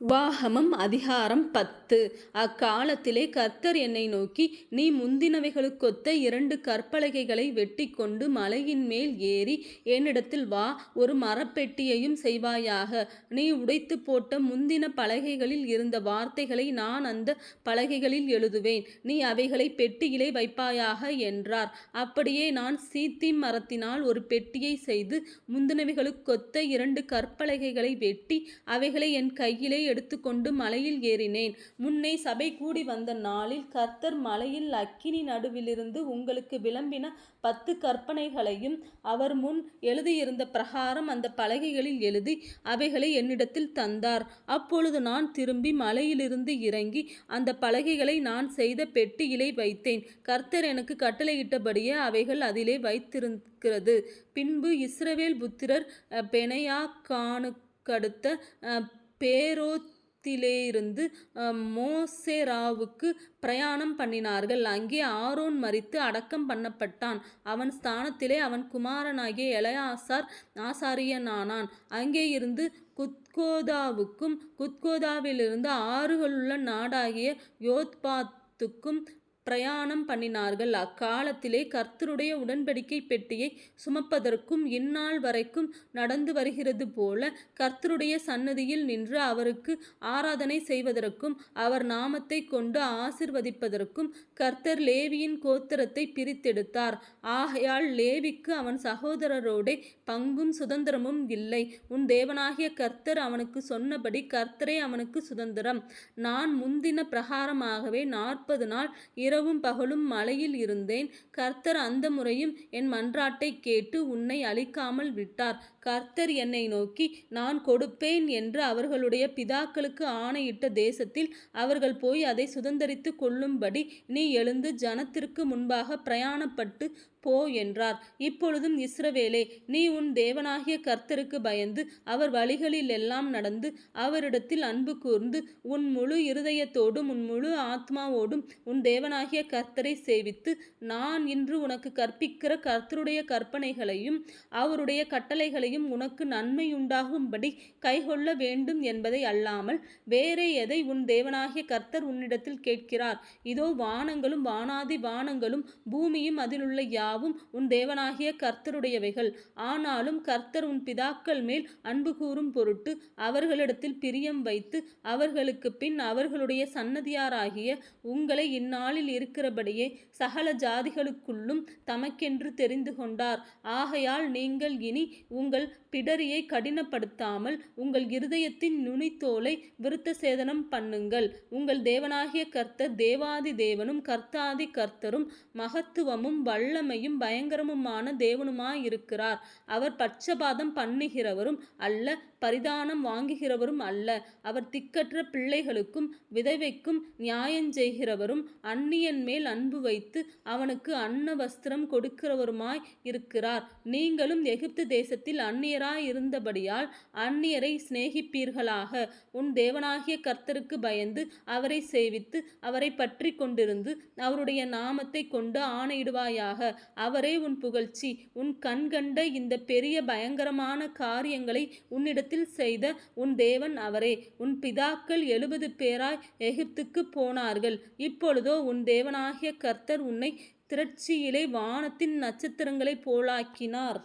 வாகமம் அதிகாரம் பத்து. அக்காலத்திலே கர்த்தர் என்னை நோக்கி நீ முந்தினவைகளுக்கொத்த இரண்டு கற்பலகைகளை வெட்டி கொண்டு மலையின் மேல் ஏறி என்னிடத்தில் வா ஒரு மரப்பெட்டியையும் செய்வாயாக. நீ உடைத்து போட்ட முந்தின பலகைகளில் இருந்த வார்த்தைகளை நான் அந்த பலகைகளில் எழுதுவேன். நீ அவைகளை பெட்டியிலே வைப்பாயாக என்றார். அப்படியே நான் சீத்தி மரத்தினால் ஒரு பெட்டியை செய்து முந்தினவைகளுக்கொத்த இரண்டு கற்பலகைகளை வெட்டி அவைகளை என் கையிலே எடுத்துக்கொண்டு மலையில் ஏறினேன். முன்னே சபை கூடி வந்த நாளில் கர்த்தர் மலையில் அக்கினி நடுவிலிருந்து உங்களுக்கு விளம்பின பத்து கற்பனைகளையும் அவர் முன் எழுதியிருந்த பிரகாரம் அந்த பலகைகளில் எழுதி அவைகளை என்னிடத்தில் தந்தார். அப்பொழுது நான் திரும்பி மலையிலிருந்து இறங்கி அந்த பலகைகளை நான் செய்த பெட்டியிலே வைத்தேன். கர்த்தர் எனக்கு கட்டளையிட்டபடியே அவைகள் அதிலே வைத்திருக்கிறது. பின்பு இஸ்ரவேல் புத்திரர் பெனெயாக்கானுக்கடுத்த பேரோத்திலேருந்து மோசேராவுக்கு பிரயாணம் பண்ணினார்கள். அங்கே ஆரோன் மறித்து அடக்கம் பண்ணப்பட்டான். அவன் ஸ்தானத்திலே அவன் குமாரனாகிய இளையாசார் ஆசாரியனானான். அங்கேயிருந்து குத்கோதாவுக்கும் குத்கோதாவிலிருந்து ஆறுகளுள்ள நாடாகிய யோத்பாத்துக்கும் பிரயாணம் பண்ணினார்கள். அக்காலத்திலே கர்த்தருடைய உடன்படிக்கை பெட்டியை சுமப்பதற்கும் இந்நாள் வரைக்கும் நடந்து வருகிறது போல கர்த்தருடைய சன்னதியில் நின்று அவருக்கு ஆராதனை செய்வதற்கும் அவர் நாமத்தை கொண்டு ஆசிர்வதிப்பதற்கும் கர்த்தர் லேவியின் கோத்திரத்தை பிரித்தெடுத்தார். ஆகையால் லேவிக்கு அவன் சகோதரரோடே பங்கும் சுதந்திரமும் இல்லை. உன் தேவனாகிய கர்த்தர் அவனுக்கு சொன்னபடி கர்த்தரே அவனுக்கு சுதந்திரம். நான் முந்தின பிரகாரமாகவே நாற்பது நாள் இரவும் பகலும் மலையில் இருந்தேன். கர்த்தர் அந்த முறையும் என் மன்றாட்டை கேட்டு உன்னை அழிக்காமல் விட்டார். கர்த்தர் என்னை நோக்கி நான் கொடுப்பேன் என்று அவர்களுடைய பிதாக்களுக்கு ஆணையிட்ட தேசத்தில் அவர்கள் போய் அதை சுதந்தரித்து கொள்ளும்படி நீ எழுந்து ஜனத்திற்கு முன்பாக பிரயாணப்பட்டு போ என்றார். இப்பொழுதும் இஸ்ரவேலே நீ உன் தேவனாகிய கர்த்தருக்கு பயந்து அவர் வழிகளில் எல்லாம் நடந்து அவரிடத்தில் அன்பு கூர்ந்து உன் முழு இருதயத்தோடும் உன் முழு ஆத்மாவோடும் உன் தேவனாகிய கர்த்தரை சேவித்து நான் இன்று உனக்கு கற்பிக்கிற கர்த்தருடைய கற்பனைகளையும் அவருடைய கட்டளைகளையும் உனக்கு நன்மை உண்டாகும்படி கைகொள்ள வேண்டும் என்பதை அல்லாமல் வேறே எதை உன் தேவனாகிய கர்த்தர் உன்னிடத்தில் கேட்கிறார்? இதோ வானங்களும் வானாதி வானங்களும் பூமியும் அதிலுள்ள யாவும் உன் தேவனாகிய கர்த்தருடையவைகள். ஆனாலும் கர்த்தர் உன் பிதாக்கள் மேல் அன்பு கூறும் பொருட்டு அவர்களிடத்தில் பிரியம் வைத்து அவர்களுக்கு பின் அவர்களுடைய சன்னதியாராகிய உங்களை இந்நாளில் இருக்கிறபடியே சகல ஜாதிகளுக்குள்ளும் தமக்கென்று தெரிந்து கொண்டார். ஆகையால் நீங்கள் இனி உங்கள் பிடரியை கடினப்படுத்தாமல் உங்கள் இருதயத்தின் நுனித்தோலை விருத்த சேதனம் பண்ணுங்கள். உங்கள் தேவனாகிய கர்த்தர் தேவாதி தேவனும் கர்த்தாதி கர்த்தரும் மகத்துவமும் வல்லமையும் பயங்கரமுமான தேவனுமாயிருக்கிறார். அவர் பட்சபாதம் பண்ணுகிறவரும் அல்ல பரிதானம் வாங்குகிறவரும் அல்ல. அவர் திக்கற்ற பிள்ளைகளுக்கும் விதவைக்கும் நியாயஞ்செய்கிறவரும் அந்நியன் மேல் அன்பு வைத்து அவனுக்கு அன்ன வஸ்திரம் கொடுக்கிறவருமாய் இருக்கிறார். நீங்களும் எகிப்து தேசத்தில் இருந்தபடியால் அந்நியரை சிநேகிப்பீர்களாக. உன் தேவனாகிய கர்த்தருக்கு பயந்து அவரை சேவித்து அவரை பற்றி கொண்டிருந்து அவருடைய நாமத்தை கொண்டு ஆணையிடுவாயாக. அவரே உன் புகழ்ச்சி. உன் கண்கண்ட இந்த பெரிய பயங்கரமான காரியங்களை உன்னிடத்தில் செய்த உன் தேவன் அவரே. உன் பிதாக்கள் எழுபது பேராய் எகிப்துக்கு போனார்கள். இப்பொழுதோ உன் தேவனாகிய கர்த்தர் உன்னை திரட்சியிலே வானத்தின் நட்சத்திரங்களைப் போலாக்கினார்.